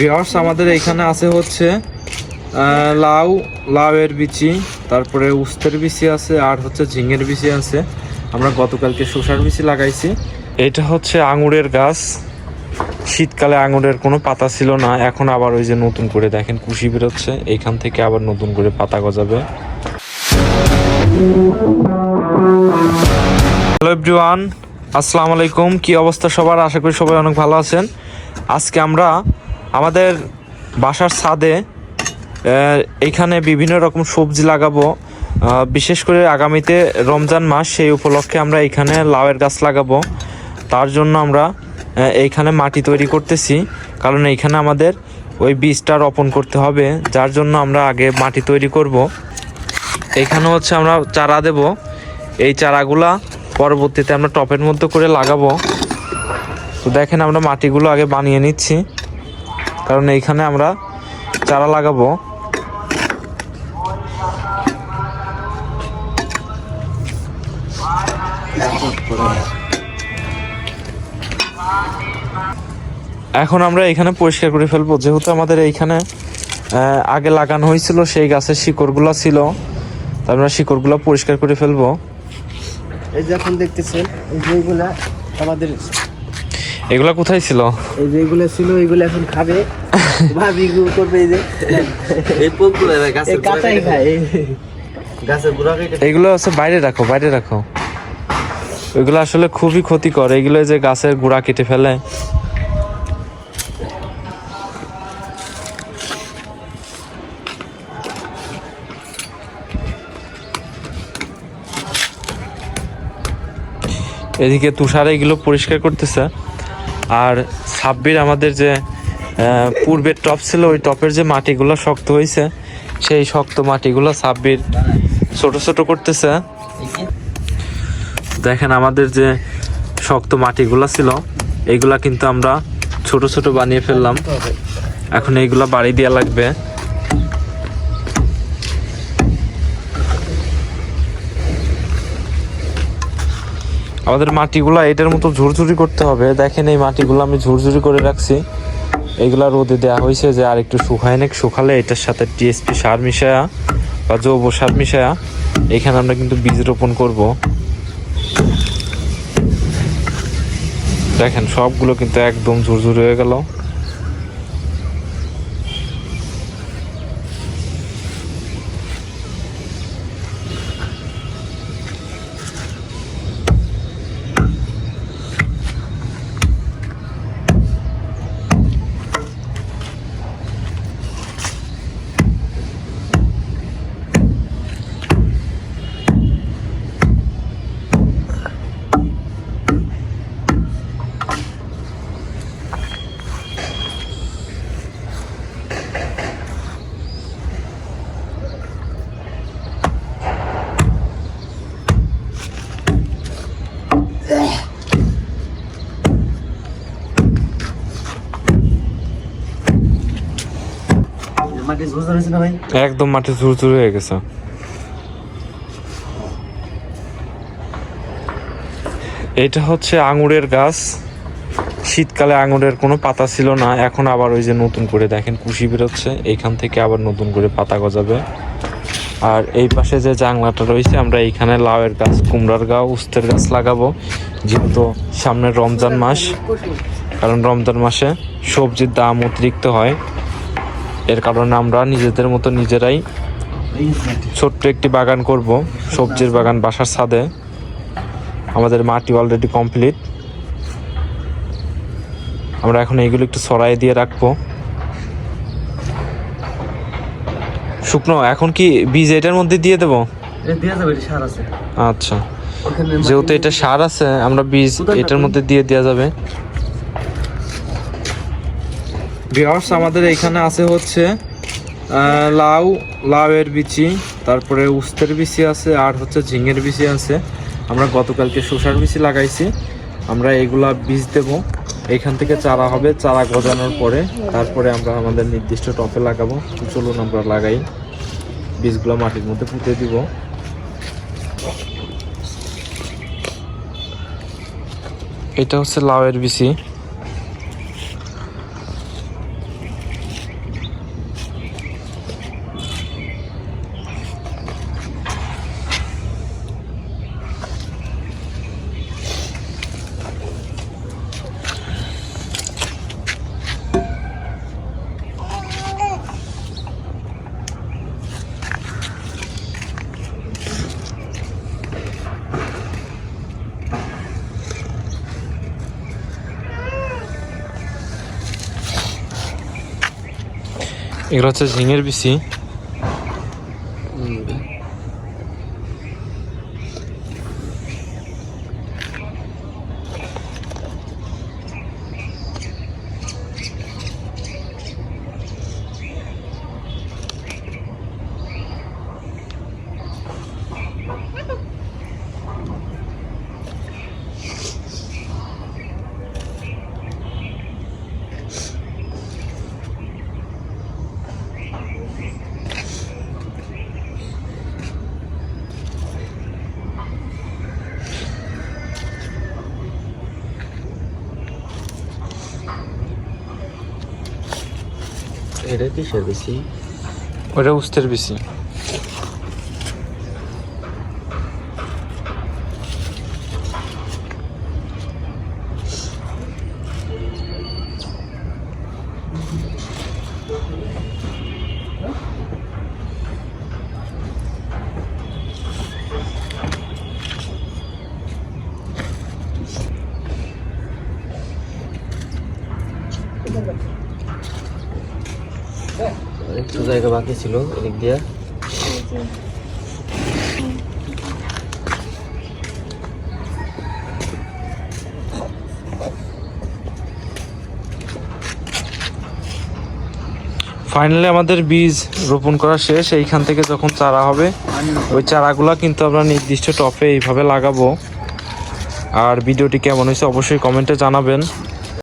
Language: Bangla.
ভিওর্স আমাদের এখানে আছে হচ্ছে লাউ, লাউয়ের বিচি, তারপরে উস্তের বিচি আছে, আর হচ্ছে ঝিঙের বিচি আছে। আমরা গতকালকে শসার বিচি লাগাইছি। এটা হচ্ছে আঙুরের গাছ। শীতকালে আঙুরের কোনো পাতা ছিল না। এখন আবার ওই যে নতুন করে দেখেন, কুশি বেরোচ্ছে। এইখান থেকে আবার নতুন করে পাতা গজাবে। হ্যালো এভরিওয়ান আসসালামু আলাইকুম। কি অবস্থা সবার? আশা করি সবাই অনেক ভালো আছেন। আজকে আমরা আমাদের বাসার ছাদে এখানে বিভিন্ন রকম সবজি লাগাবো। বিশেষ করে আগামীতে রমজান মাস, সেই উপলক্ষে আমরা এখানে লাউয়ের গাছ লাগাবো। তার জন্য আমরা এইখানে মাটি তৈরি করতেছি। কারণ এইখানে আমাদের ওই বীজটা রোপণ করতে হবে, যার জন্য আমরা আগে মাটি তৈরি করব। এইখানে হচ্ছে আমরা চারা দেব। এই চারাগুলা পরবর্তীতে আমরা টপের মধ্যে করে লাগাবো। তো দেখেন আমরা মাটিগুলো আগে বানিয়ে নিচ্ছি। কারণ এইখানে আমরা চারা লাগাবো। এখন আমরা এখানে পরিষ্কার করে ফেলব। যেহেতু আমাদের এইখানে আগে লাগানো হয়েছিল, সেই গাছের শিকড়গুলো ছিল। আমরা শিকড়গুলো পরিষ্কার করে ফেলব। এই যে এখন দেখতেছেন এইগুলা আমাদের এগুলা কোথায় ছিল? এই যে এইগুলা ছিল এইগুলো এখন খাবে। ভাবি গু করবে এই যে। এই পোকগুলো গাছের কাঁচাই গোড়া খায়। গাছের গোড়া কেটে এগুলো হচ্ছে বাইরে রাখো বাইরে রাখো। ওইগুলো আসলে খুবই ক্ষতিকর। এগুলো যে গাছের গুড়া কেটে ফেলে। এদিকে তুষার এগুলো পরিষ্কার করতেছে। আর সাব্বির আমাদের যে পূর্বের টপ ছিল, ওই টপের যে মাটিগুলো শক্ত হয়েছে, সেই শক্ত মাটিগুলো সাব্বির ছোট ছোট করতেছে। দেখেন আমাদের যে শক্ত মাটিগুলো ছিল এইগুলা কিন্তু আমরা ছোট ছোট বানিয়ে ফেললাম। এখন এইগুলা বাড়ি দেওয়া লাগবে। আমাদের মাটিগুলা এটার মতো ঝুরঝুরি করতে হবে। দেখেন এই মাটিগুলো আমি ঝুরঝুরি করে রাখছি। এগুলা রোদে দেওয়া হয়েছে যে আর একটু শুকায় নাক, শুকালে এটার সাথে টিএসপি সার মিশায়া বা জৈব সার মিশায়া এখানে আমরা কিন্তু বীজ রোপণ করব। দেখেন সবগুলো কিন্তু একদম ঝুরঝুরি হয়ে গেল। মাটি ঝোঝা হয়েছে না ভাই? একদম মাটি ঝুরঝুরি হয়ে গেছে। এটা হচ্ছে আঙুরের গাছ। শীতকালে আঙুরের কোনো পাতা ছিল না, এখন আবার ওই যে নতুন করে দেখেন কুশি বেরোচ্ছে এইখান থেকে আবার নতুন করে পাতা গজাবে। আর এই পাশে যে জাংলাটা রয়েছে, আমরা এইখানে লাউয়ের গাছ, কুমড়ার গাছ, উস্তের গাছ লাগাবো, যেহেতু সামনে রমজান মাস, কারণ রমজান মাসে সবজির দাম অতিরিক্ত হয়। এর কারণে আমরা নিজেদের মতো নিজেরাই ছোট্ট একটি বাগান করব সবজির বাগান বাসার ছাদে। আমাদের মাটি অলরেডি কমপ্লিট আমরা এখন এইগুলো একটু সরাই দিয়ে রাখব। শুকনো এখন কি বীজ এটার মধ্যে দিয়ে দেবো? আচ্ছা। যেহেতু এটা সার আছে আমরা বীজ এটার মধ্যে দিয়ে দেওয়া যাবে। ভিওর্স আমাদের এখানে আছে হচ্ছে লাউ, লাউয়ের বিচি, তারপরে উস্তের বিচি আছে, আর হচ্ছে ঝিঙের বিচি আছে। আমরা গতকালকে শসার বিচি লাগাইছি। আমরা এগুলা বীজ দেব। এখান থেকে চারা হবে, চারা গজানোর পরে তারপরে আমরা আমাদের নির্দিষ্ট টপে লাগাবো। চলুন আমরা লাগাই। বীজগুলো মাটির মধ্যে পুঁতে দিব। এটা হচ্ছে লাউয়ের বিচি। এগুলো হচ্ছে ঝিঙের বিচি এটা কিসের বেশি। ওটা উস্তের বিচি একটু জায়গা বাকি ছিল, এদিক দিয়া। ফাইনালি আমাদের বীজ রোপণ করা শেষ, এইখান থেকে যখন চারা হবে, ওই চারাগুলা কিন্তু আমরা নির্দিষ্ট টপে এইভাবে লাগাবো। আর ভিডিওটি কেমন হয়েছে অবশ্যই কমেন্টে জানাবেন।